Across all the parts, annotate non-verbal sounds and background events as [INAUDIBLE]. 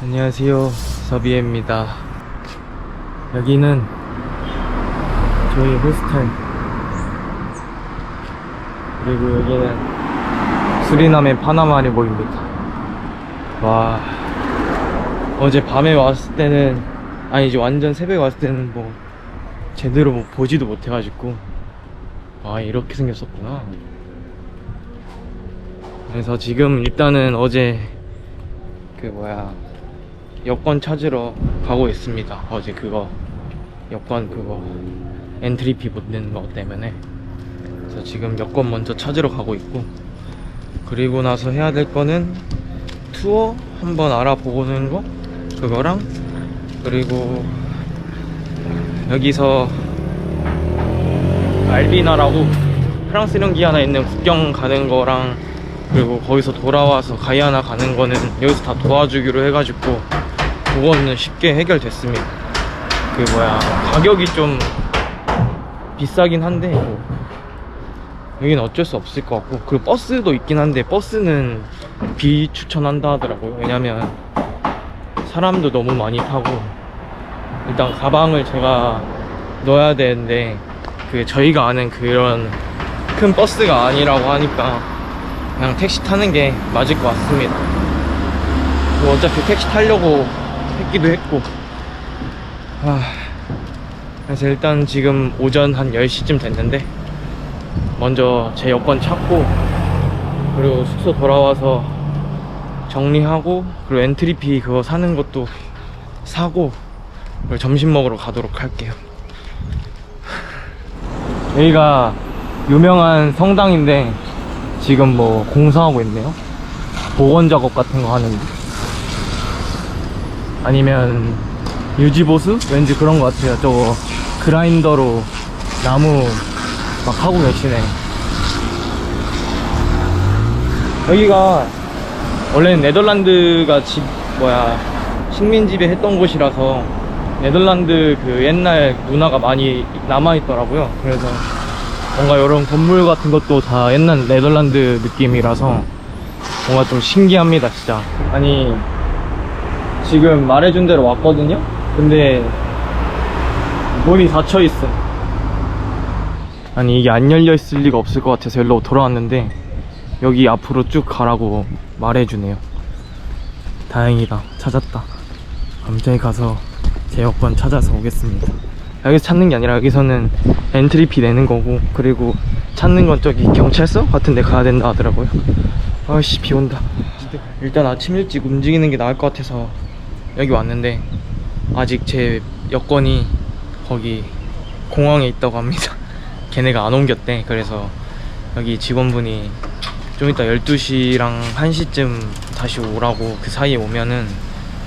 안녕하세요. 서비에입니다. 여기는 저희 호스텔. 그리고 여기는 수리남의 파나마리 보입니다. 와. 어제 밤에 왔을 때는 아니 이제 완전 새벽에 왔을 때는 뭐 제대로 뭐 보지도 못해가지고. 아 이렇게 생겼었구나. 그래서 지금 일단은 어제 그 뭐야 여권 찾으러 가고 있습니다. 어제 그거 여권 그거 엔트리피 못 내는 거 때문에 그래서 지금 여권 먼저 찾으러 가고 있고 그리고 나서 해야 될 거는 투어 한번 알아보는 거 그거랑 그리고 여기서 알비나라고 프랑스 령 기아나 있는 국경 가는 거랑 그리고 거기서 돌아와서 가이아나 가는 거는 여기서 다 도와주기로 해가지고 그거는 쉽게 해결됐습니다. 그 뭐야 가격이 좀 비싸긴 한데 뭐 여기는 어쩔 수 없을 것 같고 그리고 버스도 있긴 한데 버스는 비추천한다 하더라고요. 왜냐면 사람도 너무 많이 타고 일단 가방을 제가 넣어야 되는데 그 저희가 아는 그런 큰 버스가 아니라고 하니까 그냥 택시 타는 게 맞을 것 같습니다. 뭐 어차피 택시 타려고 했기도 했고. 아, 그래서 일단 지금 오전 한 10시쯤 됐는데, 먼저 제 여권 찾고, 그리고 숙소 돌아와서 정리하고, 그리고 엔트리피 그거 사는 것도 사고, 그리고 점심 먹으러 가도록 할게요. 여기가 유명한 성당인데, 지금 뭐 공사하고 있네요. 복원 작업 같은 거 하는데. 아니면 유지보수? 왠지 그런 것 같아요. 저거 그라인더로 나무 막 하고 계시네. 여기가 원래는 네덜란드가 집 뭐야 식민지배 했던 곳이라서 네덜란드 그 옛날 문화가 많이 남아 있더라고요. 그래서 뭔가 이런 건물 같은 것도 다 옛날 네덜란드 느낌이라서 뭔가 좀 신기합니다, 진짜. 아니 지금 말해준 대로 왔거든요? 근데 문이 닫혀 있어. 아니 이게 안 열려 있을 리가 없을 것 같아서 여기로 돌아왔는데 여기 앞으로 쭉 가라고 말해주네요. 다행이다. 찾았다. 감자에 가서 제 여권 찾아서 오겠습니다. 여기서 찾는 게 아니라 여기서는 엔트리피 내는 거고 그리고 찾는 건 저기 경찰서 같은 데 가야 된다 하더라고요. 아씨 비 온다. 일단 아침 일찍 움직이는 게 나을 것 같아서 여기 왔는데 아직 제 여권이 거기 공항에 있다고 합니다. [LAUGHS] 걔네가 안 옮겼대. 그래서 여기 직원분이 좀 이따 12시랑 1시쯤 다시 오라고 그 사이에 오면은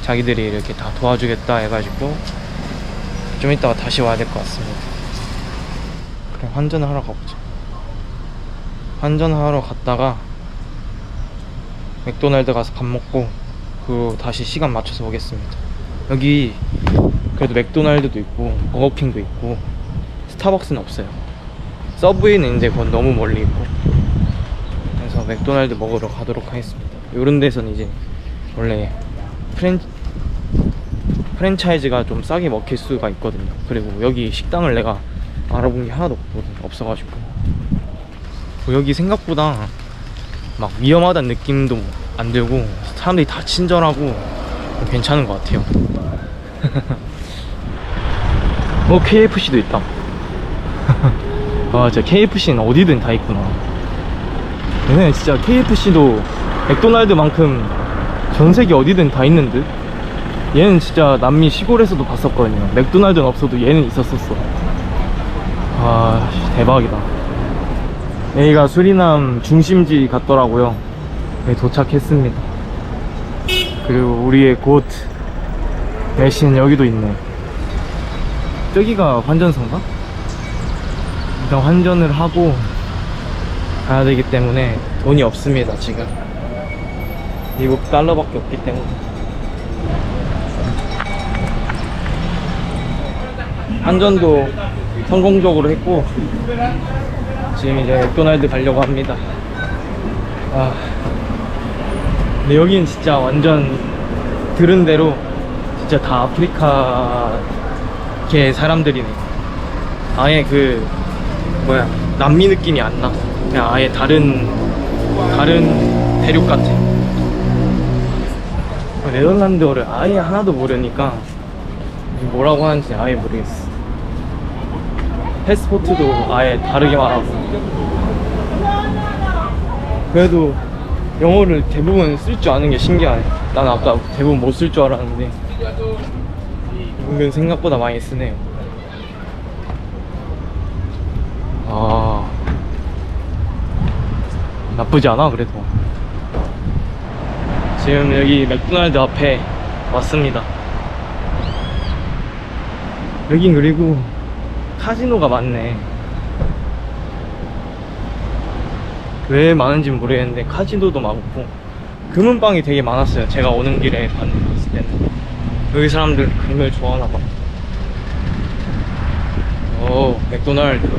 자기들이 이렇게 다 도와주겠다 해가지고 좀 이따가 다시 와야 될 것 같습니다. 그래 환전을 하러 가보자. 환전하러 갔다가 맥도날드 가서 밥 먹고 그 다시 시간 맞춰서 오겠습니다. 여기 그래도 맥도날드도 있고 버거킹도 있고 스타벅스는 없어요. 서브웨이는 이제 그건 너무 멀리 있고 그래서 맥도날드 먹으러 가도록 하겠습니다. 이런 데서는 이제 원래 프랜 프랜차이즈가 좀 싸게 먹힐 수가 있거든요. 그리고 여기 식당을 내가 알아본 게 하나도 없어가지고 뭐 여기 생각보다 막 위험하다는 느낌도 안 들고 사람들이 다 친절하고 괜찮은 것 같아요. [LAUGHS] 어 KFC도 있다. [LAUGHS] 아 진짜 KFC는 어디든 다 있구나. 얘네 진짜 KFC도 맥도날드만큼 전 세계 어디든 다 있는 듯. 얘는 진짜 남미 시골에서도 봤었거든요. 맥도날드는 없어도 얘는 있었었어. 아 대박이다. 여기가 수리남 중심지 같더라고요. 네, 도착했습니다. 그리고 우리의 곳 대신 여기도 있네. 저기가 환전소인가? 일단 환전을 하고 가야 되기 때문에 돈이 없습니다, 지금. 미국 달러밖에 없기 때문에. 환전도 성공적으로 했고, 지금 이제 맥도날드 가려고 합니다. 아. 근데 여기는 진짜 완전 들은 대로 진짜 다 아프리카 계 사람들이네. 아예 그 뭐야 남미 느낌이 안 나. 그냥 아예 다른 다른 대륙 같아. 네덜란드어를 아예 하나도 모르니까 뭐라고 하는지 아예 모르겠어. 패스포트도 아예 다르게 말하고. 그래도 영어를 대부분 쓸 줄 아는 게 신기하네. 난 아까 대부분 못 쓸 줄 알았는데 은근 생각보다 많이 쓰네요. 아 나쁘지 않아 그래도. 지금 여기 맥도날드 앞에 왔습니다. 여긴 그리고 카지노가 많네. 왜 많은지 모르겠는데 카지노도 많고 금은방이 되게 많았어요. 제가 오는 길에 봤을 때는 여기 사람들 금을 좋아하나 봐. 오 맥도날드.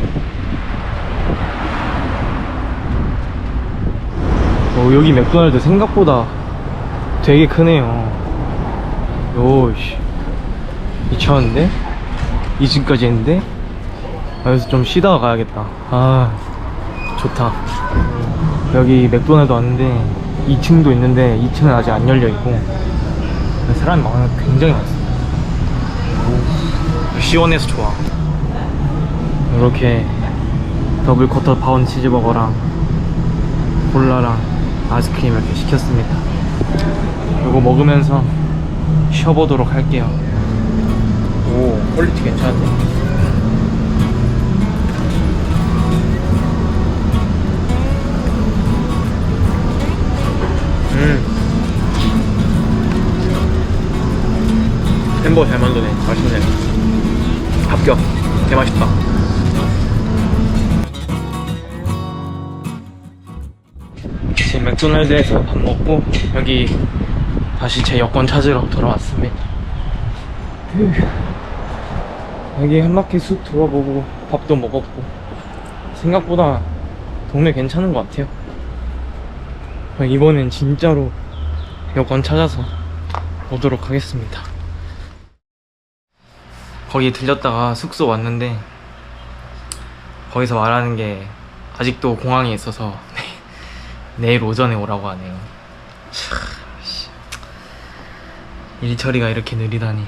오 여기 맥도날드 생각보다 되게 크네요. 요씨 미쳤는데? 2층까지 있는데? 아, 여기서 좀 쉬다가 가야겠다. 아 좋다. 여기 맥도날드 왔는데 2층도 있는데 2층은 아직 안 열려 있고 사람이 많아 굉장히 많습니다. 오, 시원해서 좋아. 이렇게 더블 쿼터 파운 치즈버거랑 콜라랑 아이스크림 이렇게 시켰습니다. 이거 먹으면서 쉬어보도록 할게요. 오 퀄리티 괜찮은데? 음. 햄버거 잘 만드네. 맛있네. 합격. 개 맛있다. 지금 맥도날드에서 밥 먹고 여기 다시 제 여권 찾으러 돌아왔습니다. 휴. 여기 한 바퀴 쑥 돌아보고 밥도 먹었고 생각보다 동네 괜찮은 것 같아요. 이번엔 진짜로 여권 찾아서 오도록 하겠습니다. 거기 들렸다가 숙소 왔는데 거기서 말하는 게 아직도 공항에 있어서 [LAUGHS] 내일 오전에 오라고 하네요. 일 처리가 이렇게 느리다니.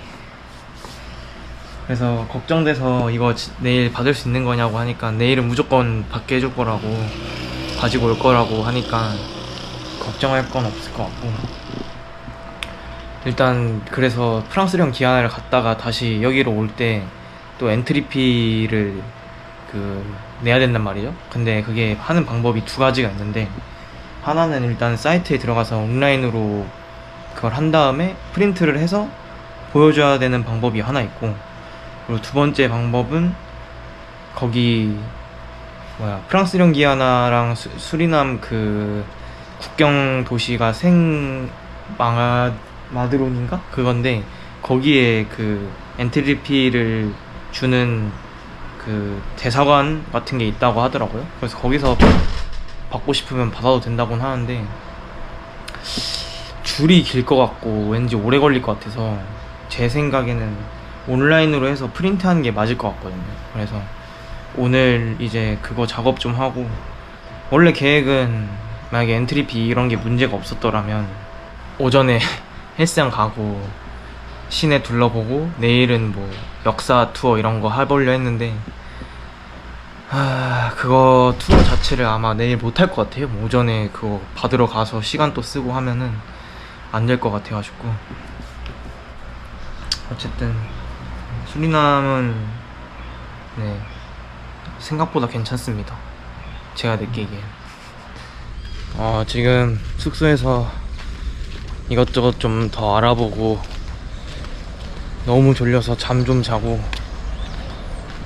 그래서 걱정돼서 이거 지- 내일 받을 수 있는 거냐고 하니까 내일은 무조건 받게 해줄 거라고 가지고 올 거라고 하니까 걱정할 건 없을 것 같고. 일단 그래서 프랑스령 기아나를 갔다가 다시 여기로 올 때 또 엔트리피를 그 내야 된단 말이죠. 근데 그게 하는 방법이 두 가지가 있는데 하나는 일단 사이트에 들어가서 온라인으로 그걸 한 다음에 프린트를 해서 보여줘야 되는 방법이 하나 있고 그리고 두 번째 방법은 거기 뭐야 프랑스령 기아나랑 수, 수리남 그 국경 도시가 생 마가 마드론인가 그건데 거기에 그 엔트리피를 주는 그 대사관 같은 게 있다고 하더라고요. 그래서 거기서 받고 싶으면 받아도 된다고는 하는데 줄이 길 것 같고 왠지 오래 걸릴 것 같아서 제 생각에는 온라인으로 해서 프린트하는 게 맞을 것 같거든요. 그래서 오늘 이제 그거 작업 좀 하고 원래 계획은 만약에 엔트리피 이런 게 문제가 없었더라면 오전에 [LAUGHS] 헬스장 가고 시내 둘러보고 내일은 뭐 역사 투어 이런 거 해보려 했는데 아 그거 투어 자체를 아마 내일 못 할 것 같아요. 뭐 오전에 그거 받으러 가서 시간 또 쓰고 하면은 안 될 것 같아가지고. 어쨌든 수리남은 네 생각보다 괜찮습니다. 제가 느끼기엔 어, 지금 숙소에서 이것저것 좀 더 알아보고 너무 졸려서 잠 좀 자고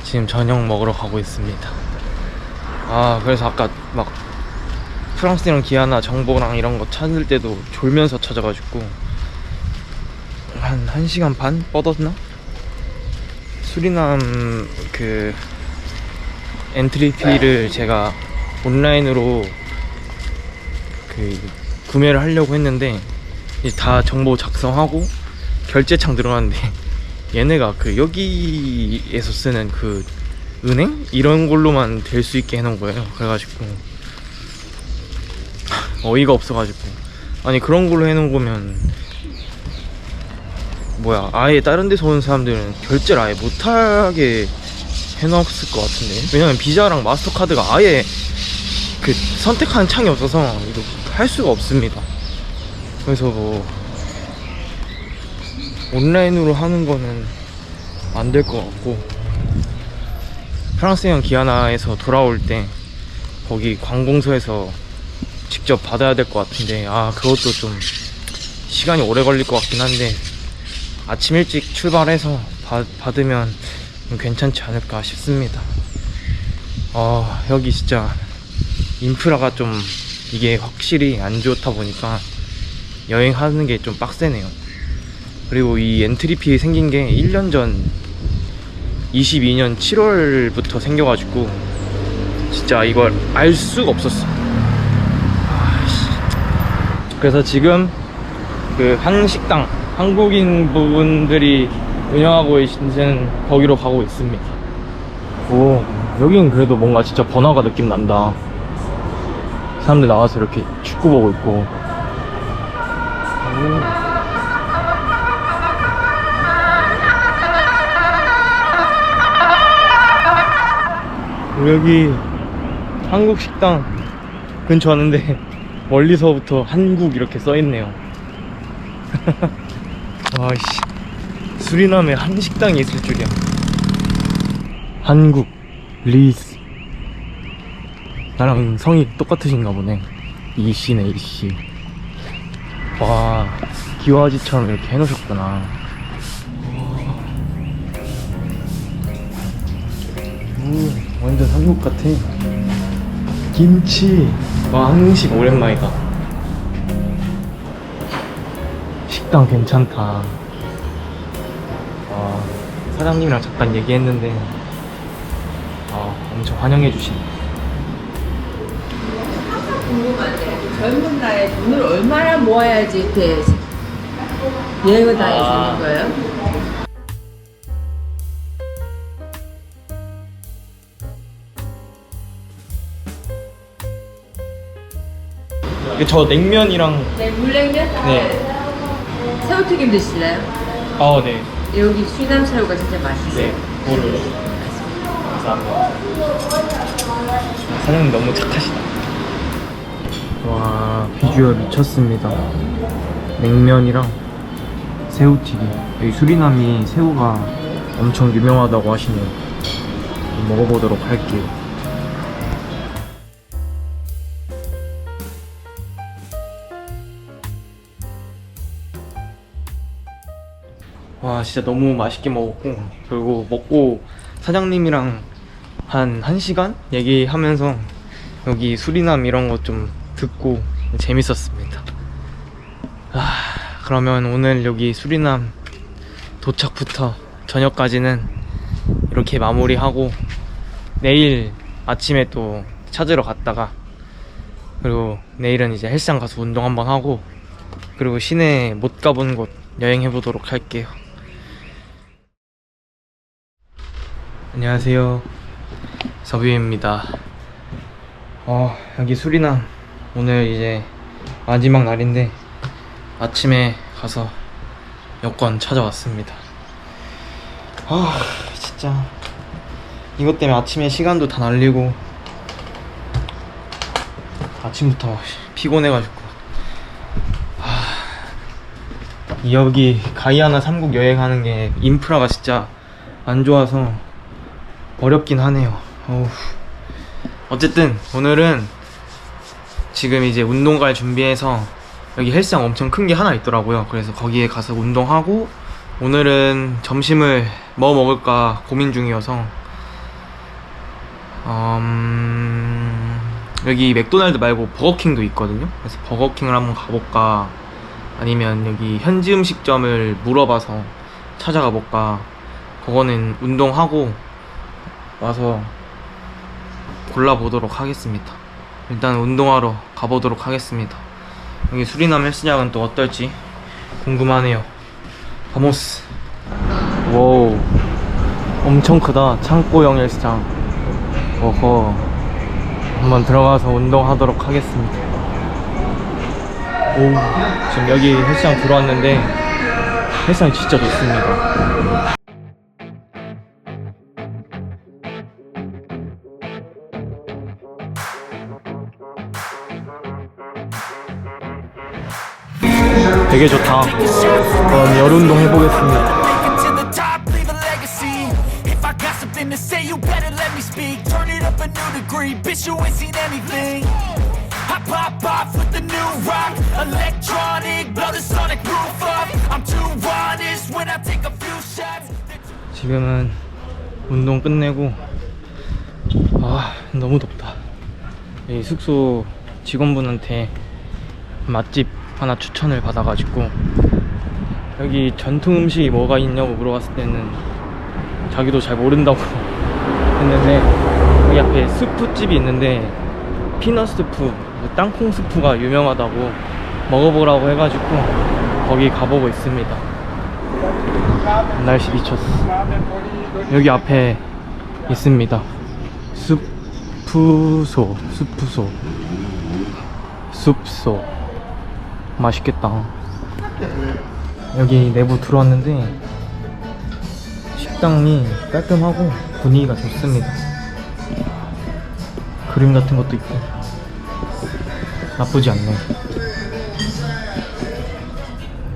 지금 저녁 먹으러 가고 있습니다. 아, 그래서 아까 막 프랑스랑 기아나 정보랑 이런 거 찾을 때도 졸면서 찾아가지고 한 1시간 반 뻗었나? 수리남 그 엔트리피를 제가 온라인으로 그 구매를 하려고 했는데 다 정보 작성하고 결제창 들어갔는데 [LAUGHS] 얘네가 그 여기에서 쓰는 그 은행? 이런 걸로만 될 수 있게 해놓은 거예요. 그래가지고 [LAUGHS] 어이가 없어가지고. 아니 그런 걸로 해놓은 거면 뭐야 아예 다른 데서 오는 사람들은 결제를 아예 못하게 해놨을 것 같은데. 왜냐면 비자랑 마스터카드가 아예 그 선택하는 창이 없어서 이거 할 수가 없습니다. 그래서 뭐 온라인으로 하는 거는 안 될 것 같고 프랑스행 기아나에서 돌아올 때 거기 관공서에서 직접 받아야 될 것 같은데 아 그것도 좀 시간이 오래 걸릴 것 같긴 한데 아침 일찍 출발해서 받, 받으면 괜찮지 않을까 싶습니다. 아 여기 진짜 인프라가 좀 이게 확실히 안 좋다 보니까 여행하는 게 좀 빡세네요. 그리고 이 엔트리피 생긴 게 1년 전 22년 7월부터 생겨가지고 진짜 이걸 알 수가 없었어. 그래서 지금 그 한식당 한국인 분들이 운영하고 계신 거기로 가고 있습니다. 오 여긴 그래도 뭔가 진짜 번화가 느낌 난다 사람들 나와서 이렇게 축구 보고 있고. 오. 여기 한국 식당 근처 왔는데 [LAUGHS] 멀리서부터 한국 이렇게 써있네요. [LAUGHS] 와씨. 수리남에 한식당이 있을 줄이야. 한국 리스 나랑 성이 똑같으신가 보네 이씨네 이씨 와 기와지처럼 이렇게 해놓으셨구나 오, 완전 한국 같아. 김치. 와, 한식 오랜만이다. 식당 괜찮다. 와, 사장님이랑 잠깐 얘기했는데, 아, 엄청 환영해 주시네. 젊은 나이에 돈을 얼마나 모아야지 이렇게 여행을 다닐 수 아. 있는 거예요? 이게 저 냉면이랑, 네, 물냉면? 네. 새우튀김 드실래요? 아, 네. 여기 수남 새우가 진짜 맛있어요. 네, 그거를. 감사합니다. 사장님 너무 착하시다. 와, 비주얼 미쳤습니다. 냉면이랑 새우튀김. 여기 수리남이 새우가 엄청 유명하다고 하시네요. 먹어보도록 할게요. 와 진짜 너무 맛있게 먹었고 그리고 먹고 사장님이랑 한 1시간 얘기하면서 여기 수리남 이런 거좀 듣고 재밌었습니다 아 그러면 오늘 여기 수리남 도착부터 저녁까지는 이렇게 마무리하고 내일 아침에 또 찾으러 갔다가 그리고 내일은 이제 헬스장 가서 운동 한번 하고 그리고 시내 못 가본 곳 여행해 보도록 할게요 안녕하세요. 서뷰입니다. 어, 여기 수리남. 오늘 이제 마지막 날인데 아침에 가서 여권 찾아왔습니다. 아, 진짜. 이것 때문에 아침에 시간도 다 날리고 아침부터 피곤해가지고 아, 여기 가이아나 삼국 여행하는 게 인프라가 진짜 안 좋아서 어렵긴 하네요. 어우. 어쨌든 오늘은 지금 이제 운동 갈 준비해서 여기 헬스장 엄청 큰 게 하나 있더라고요. 그래서 거기에 가서 운동하고 오늘은 점심을 뭐 먹을까 고민 중이어서 음, 여기 맥도날드 말고 버거킹도 있거든요. 그래서 버거킹을 한번 가볼까 아니면 여기 현지 음식점을 물어봐서 찾아가 볼까 그거는 운동하고 와서 골라보도록 하겠습니다. 일단 운동하러 가보도록 하겠습니다. 여기 수리남 헬스장은 또 어떨지 궁금하네요. 바모스. 와우. 엄청 크다. 창고형 헬스장. 어허. 한번 들어가서 운동하도록 하겠습니다. 오. 지금 여기 헬스장 들어왔는데 헬스장이 진짜 좋습니다. 되게 좋다. 그럼 열운동 해보겠습니다. 지금은 운동 끝내고 아 너무 덥다. 이 숙소 직원분한테 맛집 하나 추천을 받아가지고 여기 전통 음식이 뭐가 있냐고 물어봤을 때는 자기도 잘 모른다고 [LAUGHS] 했는데 여기 앞에 스프집이 있는데 피넛 스프, 뭐 땅콩 스프가 유명하다고 먹어보라고 해가지고 거기 가보고 있습니다. 날씨 미쳤어. 여기 앞에 있습니다. 숲푸소, 숲푸소, 숲소. 맛있겠다. 여기 내부 들어왔는데 식당이 깔끔하고 분위기가 좋습니다. 그림 같은 것도 있고 나쁘지 않네.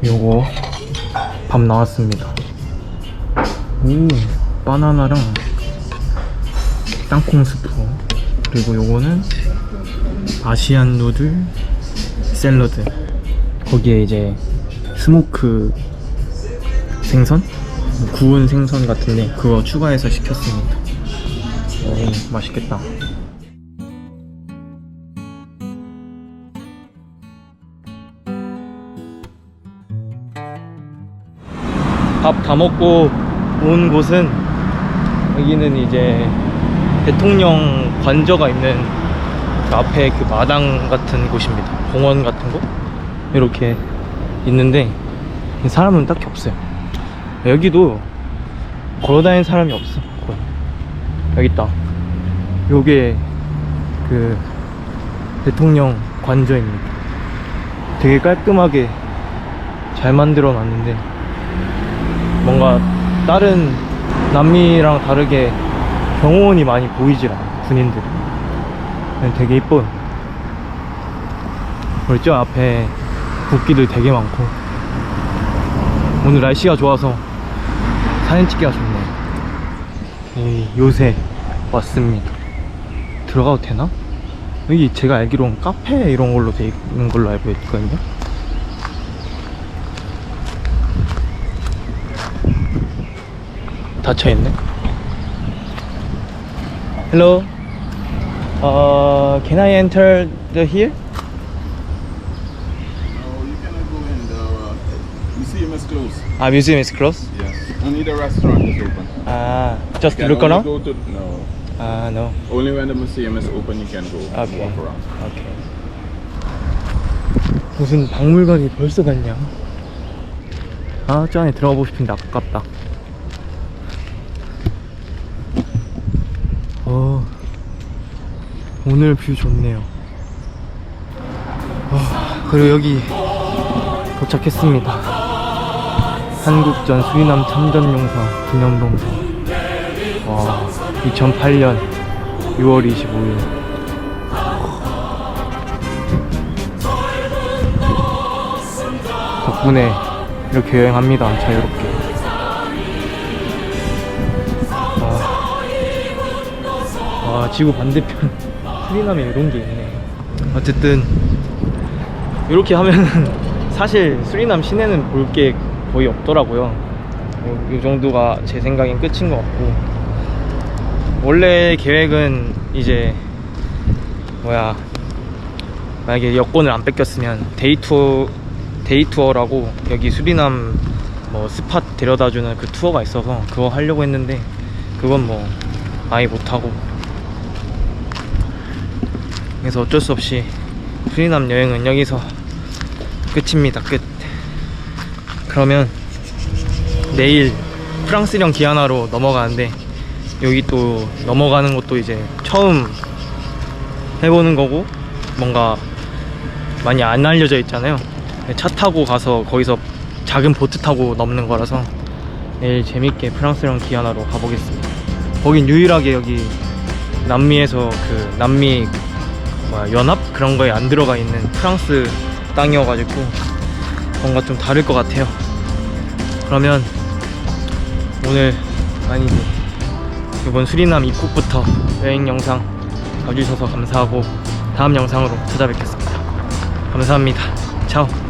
요거 밥 나왔습니다. 오, 바나나랑 땅콩 스프 그리고 요거는 아시안 누들 샐러드 거기에 이제 스모크 생선? 뭐 구운 생선 같은데 그거 추가해서 시켰습니다 오 맛있겠다 밥 다 먹고 온 곳은 여기는 이제 대통령 관저가 있는 그 앞에 그 마당 같은 곳입니다. 공원 같은 곳 이렇게 있는데 사람은 딱히 없어요. 여기도 걸어다니는 사람이 없어. 거의. 여기 있다. 요게 그 대통령 관저입니다. 되게 깔끔하게 잘 만들어 놨는데 뭔가 다른 남미랑 다르게 경호원이 많이 보이질 않아요 군인들이 되게 이뻐요 저 앞에 국기들 되게 많고. 오늘 날씨가 좋아서 사진 찍기가 좋네요 이 요새 왔습니다. 들어가도 되나? 여기 제가 알기로는 카페 이런 걸로 돼 있는 걸로 알고 있거든요. 닫혀있네. Hello? uh, Can I enter the here? No, you cannot go in. The uh, museum is closed. Ah, museum is closed Yes. Only the restaurant is open. Ah, just You can look only around? Go to, no. Ah, no Only when the museum is open you can go Okay. walk around. 오케이. 무슨 박물관이 벌써 갔냐? 아, 저 안에 들어가 보고 싶은데 아깝다. 어, 오늘 뷰 좋네요. 어, 그리고 여기 도착했습니다. 한국전 수리남 참전용사 기념동상. 와, 2008년 6월 25일. 덕분에 이렇게 여행합니다. 자유롭게. 와, 와 지구 반대편 [LAUGHS] 수리남에 이런 게 있네. 어쨌든 이렇게 하면은 [LAUGHS] 사실 수리남 시내는 볼게 거의 없더라고요. 이 정도가 제 생각엔 끝인 것 같고. 원래 계획은 이제 뭐야 만약에 여권을 안 뺏겼으면 데이 투어 데이 투어라고 여기 수리남 뭐 스팟 데려다주는 그 투어가 있어서 그거 하려고 했는데 그건 뭐 아예 못하고. 그래서 어쩔 수 없이 수리남 여행은 여기서 끝입니다. 끝 그러면 내일 프랑스령 기아나로 넘어가는데 여기 또 넘어가는 것도 이제 처음 해보는 거고 뭔가 많이 안 알려져 있잖아요. 차 타고 가서 거기서 작은 보트 타고 넘는 거라서 내일 재밌게 프랑스령 기아나로 가보겠습니다. 거긴 유일하게 여기 남미에서 그 남미 뭐야 연합? 그런 거에 안 들어가 있는 프랑스 땅이어가지고 뭔가 좀 다를 것 같아요 그러면 오늘 아니지 이번 수리남 입국부터 여행 영상 봐주셔서 감사하고 다음 영상으로 찾아뵙겠습니다. 감사합니다. 차오